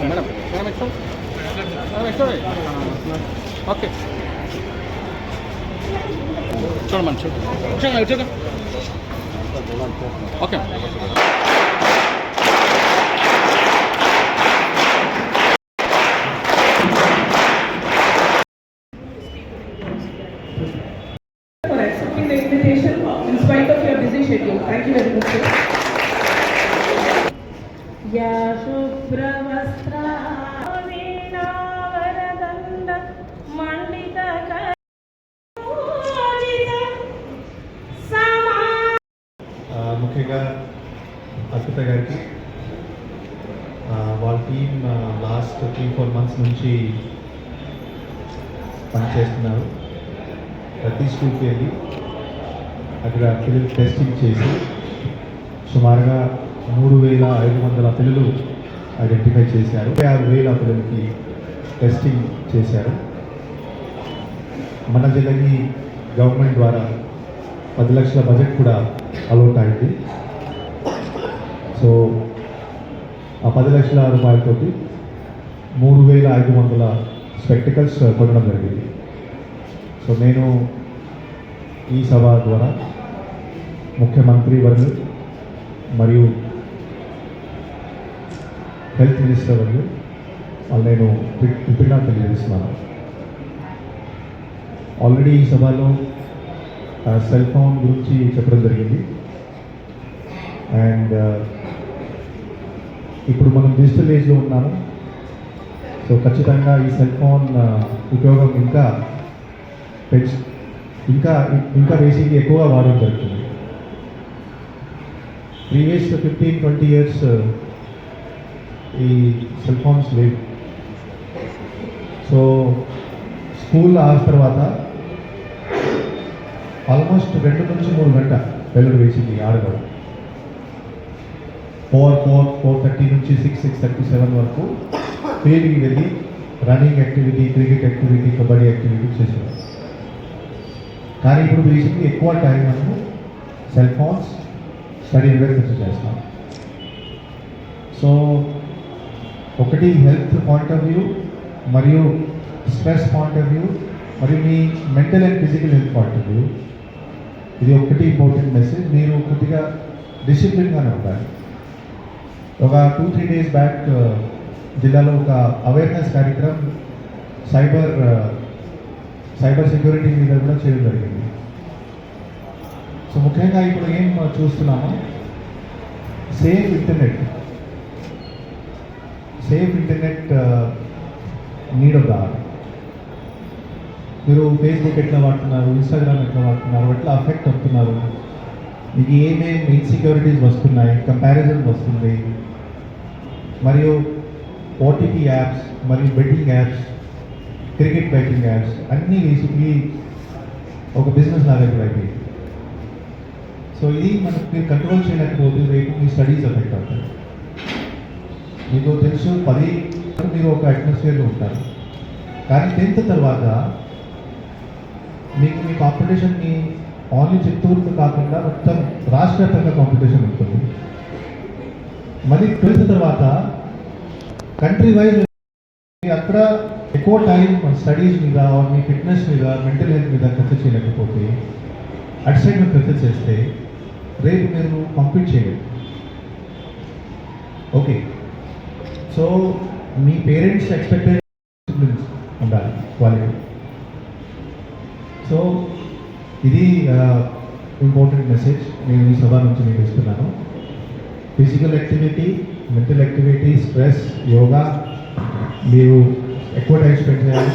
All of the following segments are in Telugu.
మేడం మేడం ఎక్కడ మేడం ఎక్కడ ఓకే చూడమని చూడు చూడండి చూడండి ఓకే for accepting ముఖ్యంగా అర్పిత గారికి వాళ్ళ team last three four months నుంచి పనిచేస్తున్నారు ప్రతి స్కూల్కి వెళ్ళి అక్కడ పిల్లలు టెస్టింగ్ చేసి సుమారుగా మూడు వేల ఐదు వందల పిల్లలు ఐడెంటిఫై చేశారు. ఆరు వేల పిల్లలకి టెస్టింగ్ చేశారు. మన జిల్లాకి గవర్నమెంట్ ద్వారా పది లక్షల బడ్జెట్ కూడా అలౌట్ అయింది. సో ఆ పది లక్షల రూపాయలతోటి మూడు వేల ఐదు వందల స్పెక్టికల్స్ uh, కొనడం జరిగింది. సో నేను ఈ సభ ద్వారా ముఖ్యమంత్రి వర్లు మరియు హెల్త్ మినిస్టర్ వర్లు వాళ్ళు నేను కృతజ్ఞత తెలియజేస్తున్నాను ఆల్రెడీ ఈ సభలో సెల్ ఫోన్ గురించి చెప్పడం జరిగింది. అండ్ ఇప్పుడు మనం డిజిటల్ ఏజ్లో ఉన్నాము. సో ఖచ్చితంగా ఈ సెల్ ఫోన్ ఉపయోగం ఇంకా పెంచ ఇంకా ఇంకా బేసిక్గా ఎక్కువగా వాడడం జరుగుతుంది. ప్రీవియస్ ఫిఫ్టీన్ ట్వంటీ ఇయర్స్ ఈ సెల్ ఫోన్స్ లేవు. సో స్కూల్ ఆ తర్వాత ఆల్మోస్ట్ రెండు నుంచి మూడు గంట పిల్లలు వేసింది ఆడగడం ఫోర్ ఫోర్ ఫోర్ థర్టీ నుంచి సిక్స్ సిక్స్ థర్టీ సెవెన్ వరకు ఫీల్డ్కి వెళ్ళి running activity cricket activity kabaddi activity చేసేవారు కానీ ఇప్పుడు వేసింది ఎక్కువ టైం మనము సెల్ ఫోన్స్ స్టడీ అవేర్నెస్ చేస్తాం సో ఒకటి హెల్త్ పాయింట్ ఆఫ్ వ్యూ మరియు స్ట్రెస్ పాయింట్ ఆఫ్ వ్యూ మరియు మీ mental and physical health point of view. ఇది ఒకటి ఇంపార్టెంట్ మెసేజ్. మీరు కొద్దిగా డిసిప్లిన్గానే ఉండాలి. ఒక టూ త్రీ డేస్ బ్యాక్ జిల్లాలో ఒక అవేర్నెస్ కార్యక్రమం సైబర్ సైబర్ సెక్యూరిటీ మీద కూడా చేయడం జరిగింది. సో ముఖ్యంగా ఇప్పుడు ఏం చూస్తున్నాము safe internet. Safe internet need of the మీరు ఫేస్బుక్ ఎట్లా వాడుతున్నారు ఇన్స్టాగ్రామ్ ఎట్లా వాడుతున్నారు ఎట్లా అఫెక్ట్ అవుతున్నారు? మీకు ఏమేమి ఇన్సెక్యూరిటీస్ వస్తున్నాయి కంపారిజన్ వస్తుంది? మరియు ఓటీపీ యాప్స్ మరియు betting apps cricket betting apps అన్నీ బేసిక్లీ ఒక బిజినెస్ లాగా అయితే అయిపోయింది సో ఇది మనకి మీరు కంట్రోల్ చేయలేకపోతే రేపు మీ స్టడీస్ అఫెక్ట్ అవుతాయి. మీకు తెలుసు పది మీరు ఒక అట్మాస్ఫియర్లో ఉంటారు. కానీ టెన్త్ తర్వాత మీకు మీ కాంపిటీషన్ని ఓన్లీ చిత్తూరుతో కాకుండా మొత్తం రాష్ట్ర వ్యాప్తంగా కాంపిటీషన్ ఉంటుంది. మరి ట్వెల్త్ తర్వాత కంట్రీ వైజ్ అక్కడ ఎక్కువ టైం స్టడీస్ మీద మీ ఫిట్నెస్ మీద మెంటల్ హెల్త్ మీద ఖర్చు చేయలేకపోతే అటు సైడ్ మీరు ఖర్చు చేస్తే రేపు మీరు కంప్లీట్ చేయలేదు ఓకే సో మీ పేరెంట్స్ ఎక్స్పెక్టెడ్ ఉండాలి క్వాలిటీ సో ఇది ఇంపార్టెంట్ మెసేజ్ నేను ఈ సభ నుంచి మీకు ఇస్తున్నాను physical activity mental activity stress yoga మీరు ఎక్కువ టైం స్పెండ్ చేయాలి.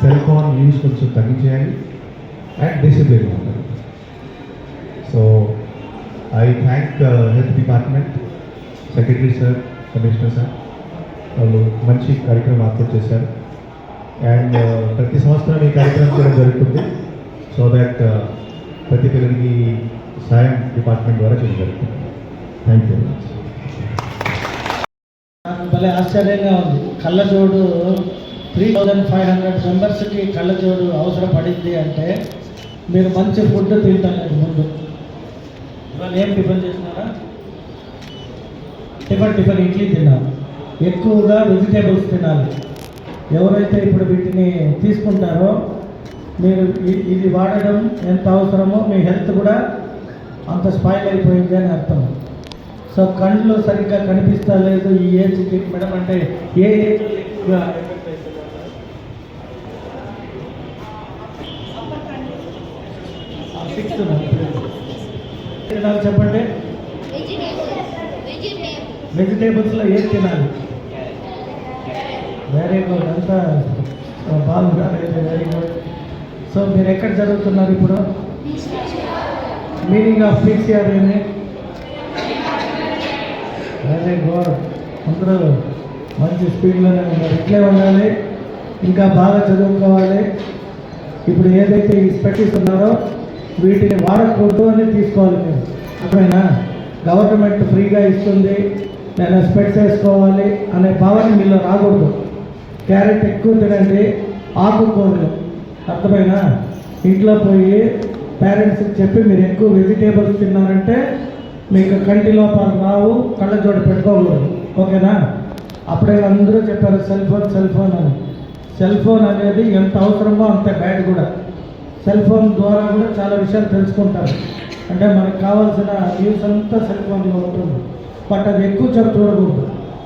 సెల్ ఫోన్ యూస్ కొంచెం తగ్గించేయాలి. అండ్ డిసిప్లిన్ ఉండాలి. So I thank health department secretary sir commissioner sir వాళ్ళు మంచి కార్యక్రమం ఏర్పాటు చేశారు. అండ్ uh, ప్రతి సంవత్సరం ఈ కార్యక్రమం చేయడం జరుగుతుంది. సో దట్ uh, ప్రతి పిల్లలకి సాయం డిపార్ట్మెంట్ ద్వారా చేయడం జరుగుతుంది. థ్యాంక్ యూ భలే ఆశ్చర్యంగా ఉంది. కళ్ళజోడు త్రీ థౌజండ్ ఫైవ్ హండ్రెడ్ మెంబర్స్కి కళ్ళజోడు అవసరం పడింది అంటే మీరు మంచి ఫుడ్ తింటారు ముందు. ఇవాళ ఏం టిఫిన్ చేసినారా? టిఫిన్ టిఫిన్ ఇడ్లీ తిన్నారు? ఎక్కువగా వెజిటేబుల్స్ తినాలి. ఎవరైతే ఇప్పుడు వీటిని తీసుకుంటారో మీరు ఇది వాడడం ఎంత అవసరమో మీ హెల్త్ కూడా అంత స్పాయిల్ అయిపోయింది అని అర్థం. సో కళ్ళు సరిగ్గా కనిపిస్తా లేదు ఈ ఏజ్కి మేడం అంటే ఏ ఏజ్ ఎక్కువగా సిక్స్త్ చెప్పండి? వెజిటేబుల్స్లో ఏం తినాలి? వెరీ గుడ్ అంతా బాగున్నారు వెరీ గుడ్ సో మీరు ఎక్కడ చదువుతున్నారు ఇప్పుడు? మీనింగ్ ఆఫ్ పీసీఆర్ ఏమి? వెరీ గుడ్ అందరూ మంచి స్పీడ్లోనే ఉన్నారు. ఇట్లే ఉండాలి. ఇంకా బాగా చదువుకోవాలి. ఇప్పుడు ఏదైతే ఈ స్పెక్టీస్ ఉన్నారో వీటిని వాడకూడదు అని తీసుకోవాలి మీరు. అర్థమైనా గవర్నమెంట్ ఫ్రీగా ఇస్తుంది. నేను స్పెక్ట్ వేసుకోవాలి అనే భావన మీలో రాకూడదు. క్యారెట్ ఎక్కువ తినండి ఆకుకూరలు. అర్థమైనా? ఇంట్లో పోయి పేరెంట్స్కి చెప్పి మీరు ఎక్కువ వెజిటేబుల్స్ తిన్నారంటే మీకు కంటి లోపాలు రావు చోట పెట్టుకోకూడదు. ఓకేనా? అప్పుడే అందరూ చెప్పారు సెల్ ఫోన్ సెల్ ఫోన్ అని. సెల్ ఫోన్ అనేది ఎంత అవసరమో అంత బ్యాడ్ కూడా. సెల్ ఫోన్ ద్వారా కూడా చాలా విషయాలు తెలుసుకుంటారు. అంటే మనకు కావాల్సిన న్యూస్ అంతా సెల్ ఫోన్లో ఉంటుంది. బట్ అది ఎక్కువ సేపు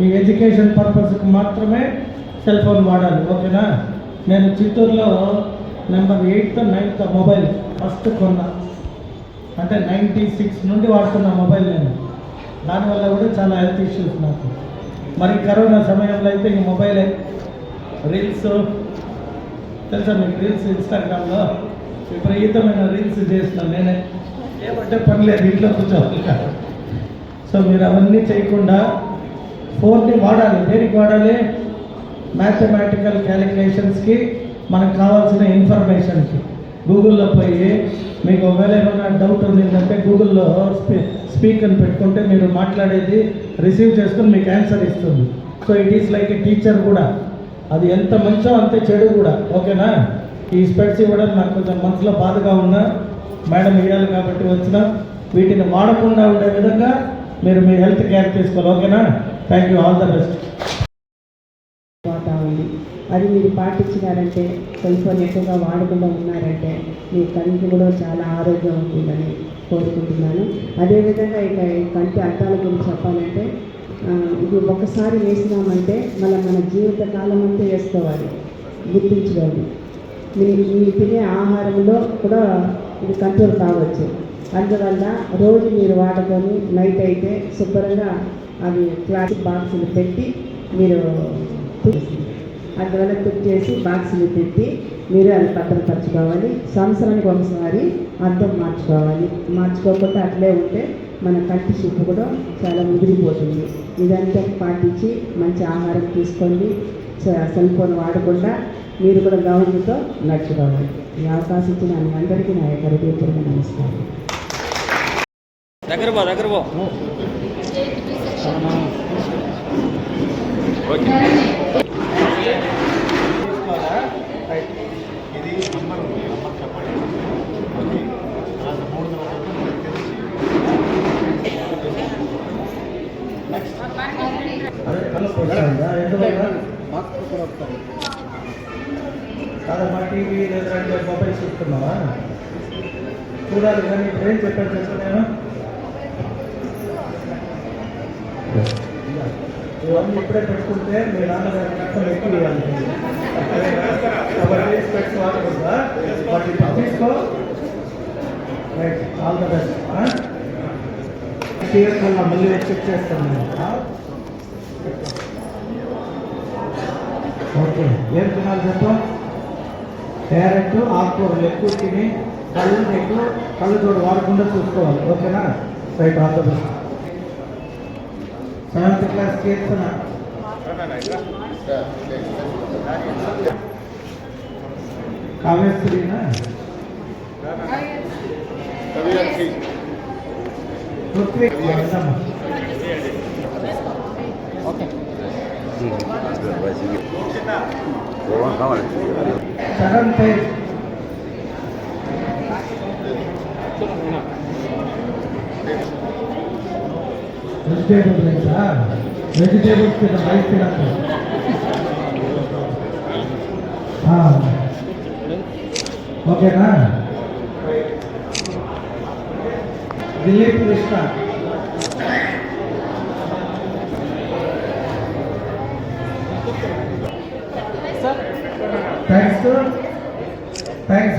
మీ ఎడ్యుకేషన్ పర్పస్కి మాత్రమే సెల్ ఫోన్ వాడాలి ఓకేనా? నేను చిత్తూరులో number eighth ninth mobile first కొన్నా. అంటే నైంటీ సిక్స్ నుండి వాడుతున్న మొబైల్ నేను. దానివల్ల కూడా చాలా హెల్త్ ఇష్యూస్ నాకు. మరి కరోనా సమయంలో అయితే ఈ మొబైలే రీల్స్ తెలుసా మీకు రీల్స్ ఇన్స్టాగ్రామ్లో విపరీతమైన రీల్స్ చేస్తున్నాను నేనే. ఏమంటే పని లేదు ఇంట్లో కూర్చోవాలి. సో మీరు అవన్నీ చేయకుండా ఫోన్ని వాడాలి. దేనికి వాడాలి? మ్యాథమెటికల్ క్యాలిక్యులేషన్స్కి మనకు కావాల్సిన ఇన్ఫర్మేషన్కి గూగుల్లో పోయి మీకు ఒకవేళ ఏమైనా డౌట్ ఉండిందంటే గూగుల్లో స్పీ స్పీకర్ని పెట్టుకుంటే మీరు మాట్లాడేది రిసీవ్ చేసుకుని మీకు ఆన్సర్ ఇస్తుంది. So it is like a teacher కూడా. అది ఎంత మంచో అంతే చెడు కూడా. ఓకేనా? ఈ స్పెట్స్ ఇవ్వడం నాకు కొంచెం మనసులో బాధగా ఉన్నా. మేడం ఇవ్వాలి కాబట్టి వచ్చిన. వీటిని వాడకుండా ఉండే విధంగా మీరు మీ హెల్త్ కేర్ తీసుకోవాలి. ఓకేనా? Thank you all the best అది మీరు పాటించినారంటే సెల్ ఫోన్ ఎక్కువగా వాడకుండా ఉన్నారంటే మీ కంటి కూడా చాలా ఆరోగ్యం ఉంటుందని కోరుకుంటున్నాను. అదేవిధంగా ఇక ఈ కంటి అర్థాల గురించి చెప్పాలంటే ఇది ఒకసారి వేసినామంటే మళ్ళీ మన జీవితకాలం అంతా వేసుకోవాలి. గుర్తించుకోవాలి మీ మీరు తినే ఆహారంలో కూడా ఇది కంట్రోల్ కావచ్చు. అందువల్ల రోజు మీరు వాడుకొని నైట్ అయితే శుభ్రంగా అవి ప్లాస్టిక్ బాక్సులు పెట్టి మీరు అందువల్ల తుక్ చేసి బాక్సులు పెట్టి మీరు అది భద్రపరచుకోవాలి. సంవత్సరానికి ఒకసారి అద్దం మార్చుకోవాలి. మార్చుకోకుండా అట్లే ఉంటే మన కంటి చూపు కూడా చాలా ముదిరిపోతుంది. ఇదంతా పాటించి మంచి ఆహారం తీసుకోండి. స- సెల్ ఫోన్ వాడకుండా మీరు కూడా గవర్నమెంట్తో నడుచుకోవాలి. ఈ అవకాశం ఇచ్చిన మీ అందరికీ నా యొక్క హృదయపూర్వక నమస్కారం. దగ్గర ఓకే ఇది నంబర్ ఉంది నంబర్ చెప్పండి ఓకే తర్వాత మూడు తర్వాత మనకు తెలిసి అదే కలుపు వస్తుందా? ఎందువల్ల? కాదమ్మా టీవీ లేదంటే మొబైల్ చూస్తున్నావా చూడాలి కానీ ఇప్పుడు ఏం చెప్పాను తెలుసా నేను ఇవన్నీ ఇప్పుడే పెట్టుకుంటే మీ నాన్నగారి రక్తం ఎక్కువ ఇవ్వాలి కాబట్టి స్పెక్స్ వాటి తీసుకో రైట్ ఆల్ ద బెస్ట్ మళ్ళీ చెక్ చేస్తాను నేను ఓకే ఏం తినాలి చెప్పు. క్యారెట్ ఆకుకూరలు ఎక్కువ తిని కళ్ళు ఎక్కువ కళ్ళు చూడు వాడకుండా చూసుకోవాలి. ఓకేనా? Right all the best seventh class Keerthana. కావ్యశ్రీనా? Prithvi వెళ్దామా. చరణ్ తేజ్ వెజిటేబుల్ రైసా వెజిటేబుల్స్ తిన రైస్ తినకు ఆ. ఓకేనా Dilip Krishna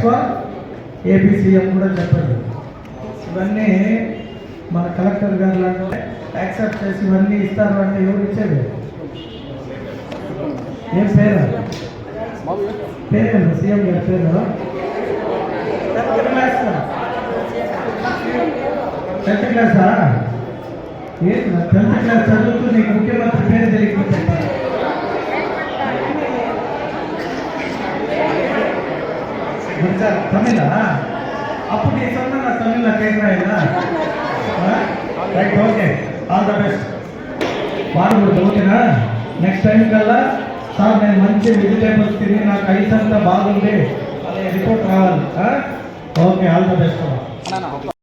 thanks AP CM కూడా చెప్పారు. ఇవన్నీ మన కలెక్టర్ గారు లాంటి యాక్సెప్ట్ చేసి ఇవన్నీ ఇస్తారు అంటే ఎవరు ఇచ్చేది? ఏం పేరు? పేరు సీఎం గారి పేరు? టెన్త్ క్లాసా? ఏంటి టెన్త్ క్లాస్ చదువుతూ నీకు ముఖ్యమంత్రి పేరు తెలియకపోతే గుర్తా తమిళ? అప్పుడు నీ సొంత నా తమిళ కేంద్ర right okay. All the best బాగుంది ఓకేనా? నెక్స్ట్ టైం కల్లా సార్ నేను మంచి వెజిటేబుల్స్ తిని నాకు ఐస్ అంతా బాగుంది. అదే రిపోర్ట్ రావాలి. Okay all the best